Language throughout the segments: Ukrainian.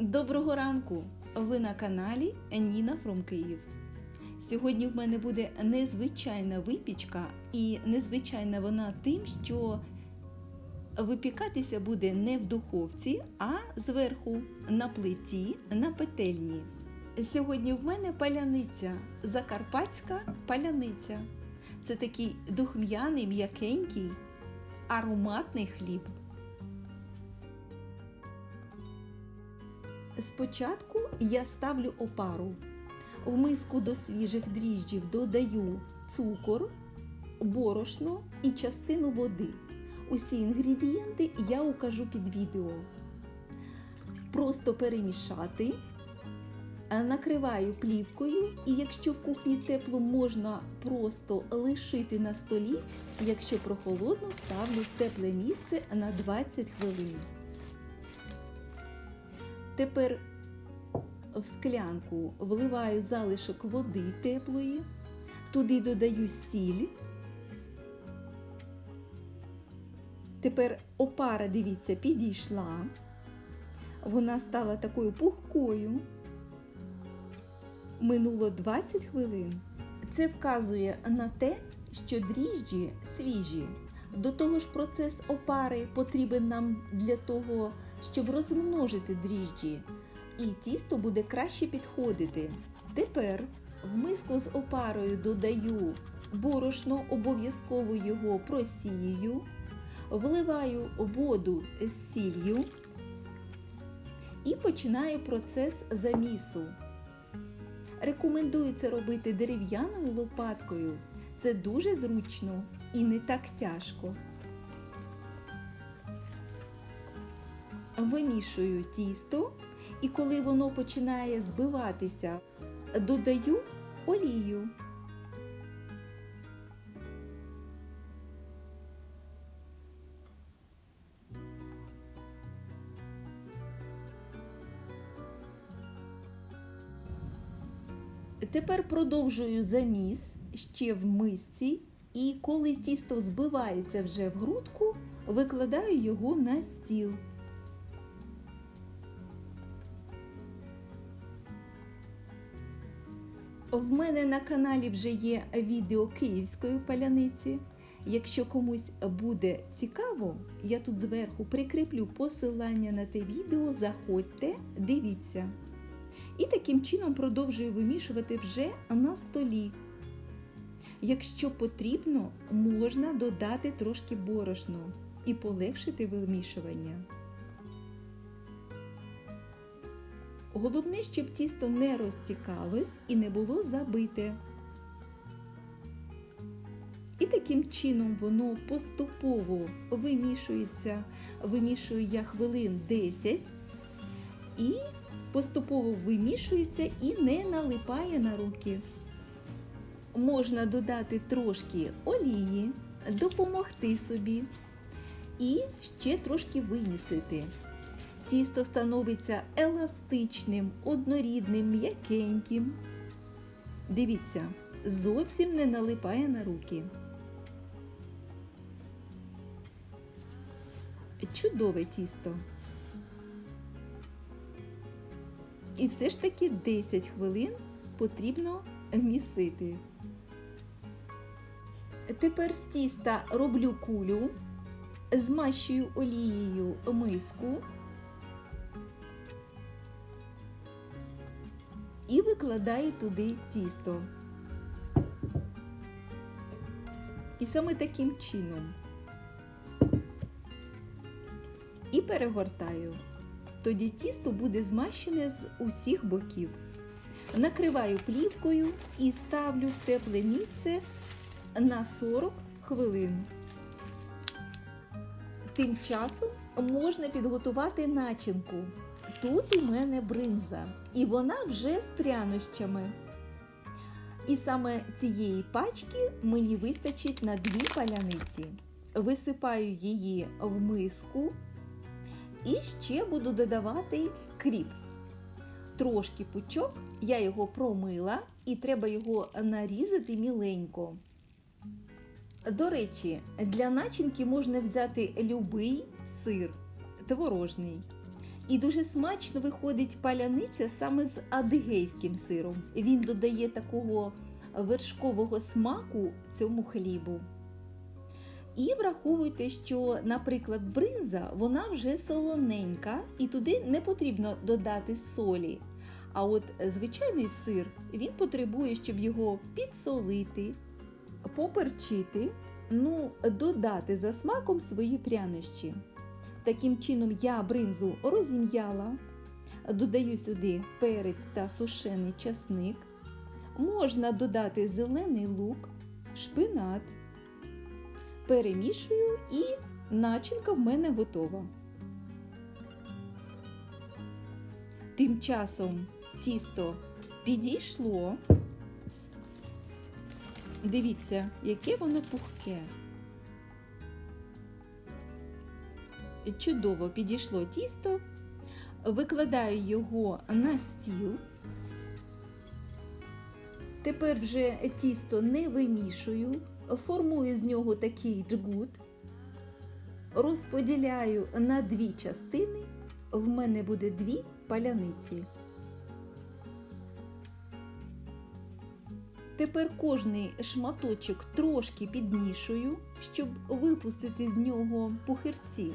Доброго ранку! Ви на каналі Ніна Фром Київ. Сьогодні в мене буде незвичайна випічка, і незвичайна вона тим, що випікатися буде не в духовці, а зверху на плиті на петельні. Сьогодні в мене паляниця, закарпатська паляниця. Це такий духм'яний, м'якенький, ароматний хліб. Спочатку я ставлю опару. В миску до свіжих дріжджів додаю цукор, борошно і частину води. Усі інгредієнти я укажу під відео. Просто перемішати, накриваю плівкою, і якщо в кухні тепло, можна просто лишити на столі, якщо прохолодно, ставлю в тепле місце на 20 хвилин. Тепер в склянку вливаю залишок води теплої, туди додаю сіль. Тепер опара, дивіться, підійшла. Вона стала такою пухкою. Минуло 20 хвилин. Це вказує на те, що дріжджі свіжі. До того ж, процес опари потрібен нам для того, щоб розмножити дріжджі, і тісто буде краще підходити. Тепер в миску з опарою додаю борошно, обов'язково його просію, вливаю воду з сіллю і починаю процес замісу. Рекомендую це робити дерев'яною лопаткою. Це дуже зручно і не так тяжко. Вимішую тісто, і коли воно починає збиватися, додаю олію. Тепер продовжую заміс ще в мисці, і коли тісто збивається вже в грудку, викладаю його на стіл. В мене на каналі вже є відео київської паляниці. Якщо комусь буде цікаво, я тут зверху прикріплю посилання на те відео, заходьте, дивіться. І таким чином продовжую вимішувати вже на столі. Якщо потрібно, можна додати трошки борошну і полегшити вимішування. Головне, щоб тісто не розтікалось і не було забите. І таким чином воно поступово вимішується, вимішую я хвилин 10 і поступово вимішується і не налипає на руки. Можна додати трошки олії, допомогти собі і ще трошки вимісити. Тісто становиться еластичним, однорідним, м'якеньким. Дивіться, зовсім не налипає на руки. Чудове тісто. І все ж таки 10 хвилин потрібно місити. Тепер з тіста роблю кулю, змащую олією миску і викладаю туди тісто. І саме таким чином. І перегортаю. Тоді тісто буде змащене з усіх боків. Накриваю плівкою і ставлю в тепле місце на 40 хвилин. Тим часом можна підготувати начинку. Тут у мене бринза, і вона вже з прянощами. І саме цієї пачки мені вистачить на дві паляниці. Висипаю її в миску. І ще буду додавати кріп. Трошки пучок, я його промила і треба його нарізати міленько. До речі, для начинки можна взяти любий сир творожний. І дуже смачно виходить паляниця саме з адигейським сиром. Він додає такого вершкового смаку цьому хлібу. І враховуйте, що, наприклад, бринза вона вже солоненька, і туди не потрібно додати солі. А от звичайний сир він потребує, щоб його підсолити, поперчити, ну, додати за смаком свої прянощі. Таким чином я бринзу розім'яла, додаю сюди перець та сушений часник. Можна додати зелений лук, шпинат. Перемішую і начинка в мене готова. Тим часом тісто підійшло. Дивіться, яке воно пухке. Чудово підійшло тісто, викладаю його на стіл. Тепер вже тісто не вимішую, формую з нього такий джгут, розподіляю на дві частини, в мене буде дві паляниці. Тепер кожний шматочок трошки підмішую, щоб випустити з нього пухирці.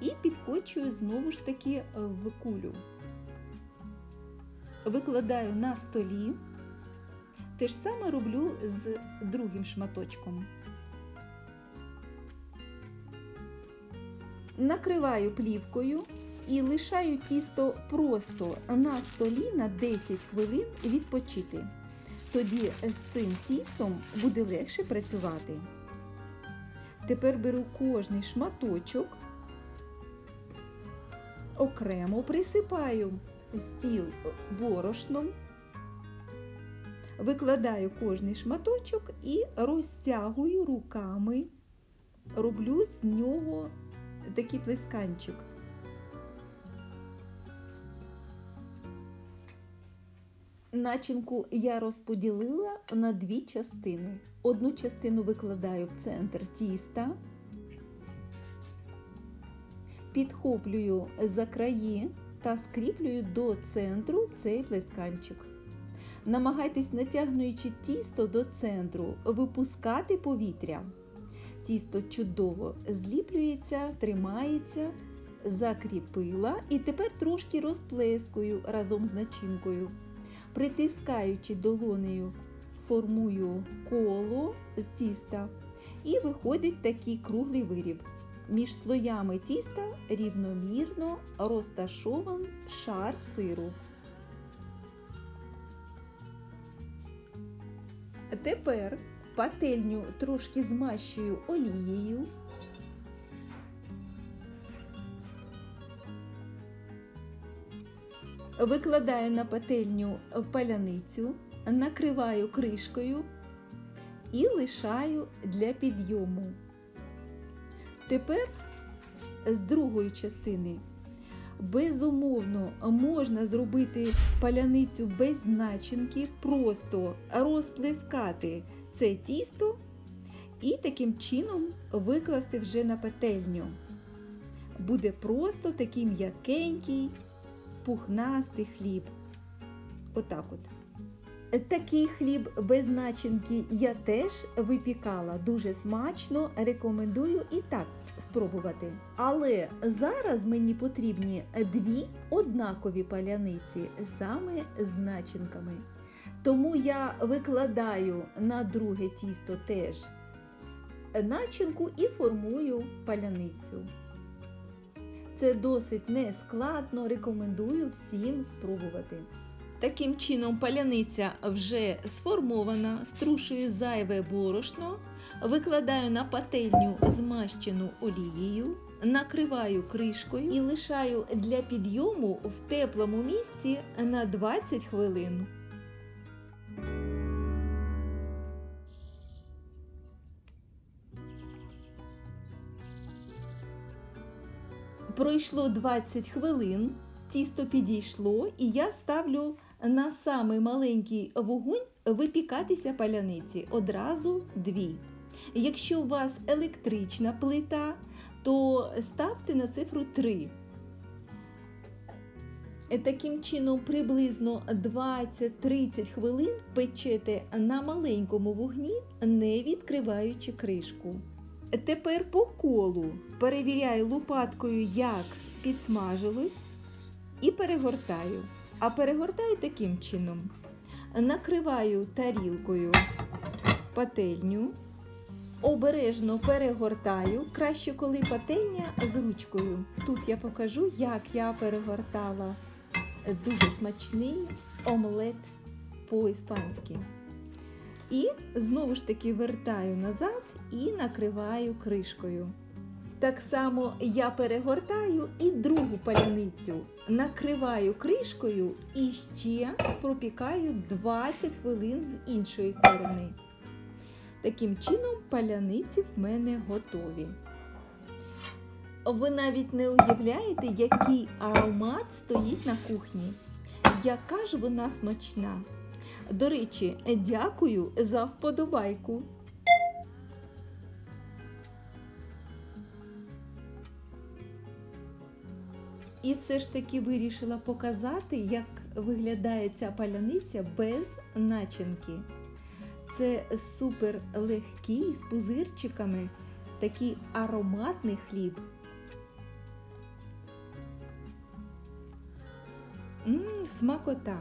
І підкочую знову ж таки в кулю. Викладаю на столі. Те ж саме роблю з другим шматочком. Накриваю плівкою і лишаю тісто просто на столі на 10 хвилин відпочити. Тоді з цим тістом буде легше працювати. Тепер беру кожний шматочок, окремо присипаю стіл борошном, викладаю кожний шматочок і розтягую руками, роблю з нього такий плесканчик. Начинку я розподілила на дві частини. Одну частину викладаю в центр тіста, підхоплюю за краї та скріплюю до центру цей плесканчик. Намагайтесь, натягнуючи тісто до центру, випускати повітря. Тісто чудово зліплюється, тримається, закріпила і тепер трошки розплескую разом з начинкою. Притискаючи долонею, формую коло з тіста і виходить такий круглий виріб. Між слоями тіста рівномірно розташован шар сиру. Тепер пательню трошки змащую олією. Викладаю на пательню паляницю, накриваю кришкою і лишаю для підйому. Тепер з другої частини безумовно можна зробити паляницю без начинки, просто розплескати це тісто і таким чином викласти вже на пательню. Буде просто такий м'якенький, пухнастий хліб. Отак от. Такий хліб без начинки я теж випікала дуже смачно, рекомендую і так спробувати. Але зараз мені потрібні дві однакові паляниці саме з начинками. Тому я викладаю на друге тісто теж начинку і формую паляницю. Це досить нескладно, рекомендую всім спробувати. Таким чином, паляниця вже сформована, струшую зайве борошно, викладаю на пательню змащену олією, накриваю кришкою і лишаю для підйому в теплому місці на 20 хвилин. Пройшло 20 хвилин, тісто підійшло, і я ставлю на самий маленький вогонь випікатися паляниці одразу дві. Якщо у вас електрична плита, то ставте на цифру 3. Е, Таким чином, приблизно 20-30 хвилин печете на маленькому вогні, не відкриваючи кришку. Тепер по колу перевіряю лопаткою, як підсмажилось, і перегортаю. А перегортаю таким чином: накриваю тарілкою пательню, обережно перегортаю. Краще, коли пательня з ручкою. Тут я покажу, як я перегортала дуже смачний омлет по-іспанськи. І знову ж таки вертаю назад і накриваю кришкою. Так само я перегортаю і другу паляницю, накриваю кришкою і ще пропікаю 20 хвилин з іншої сторони. Таким чином паляниці в мене готові. Ви навіть не уявляєте, який аромат стоїть на кухні. Яка ж вона смачна. До речі, дякую за вподобайку. І все ж таки вирішила показати, як виглядає ця паляниця без начинки. Це супер легкий з пузирчиками, такий ароматний хліб. Мм, смакота.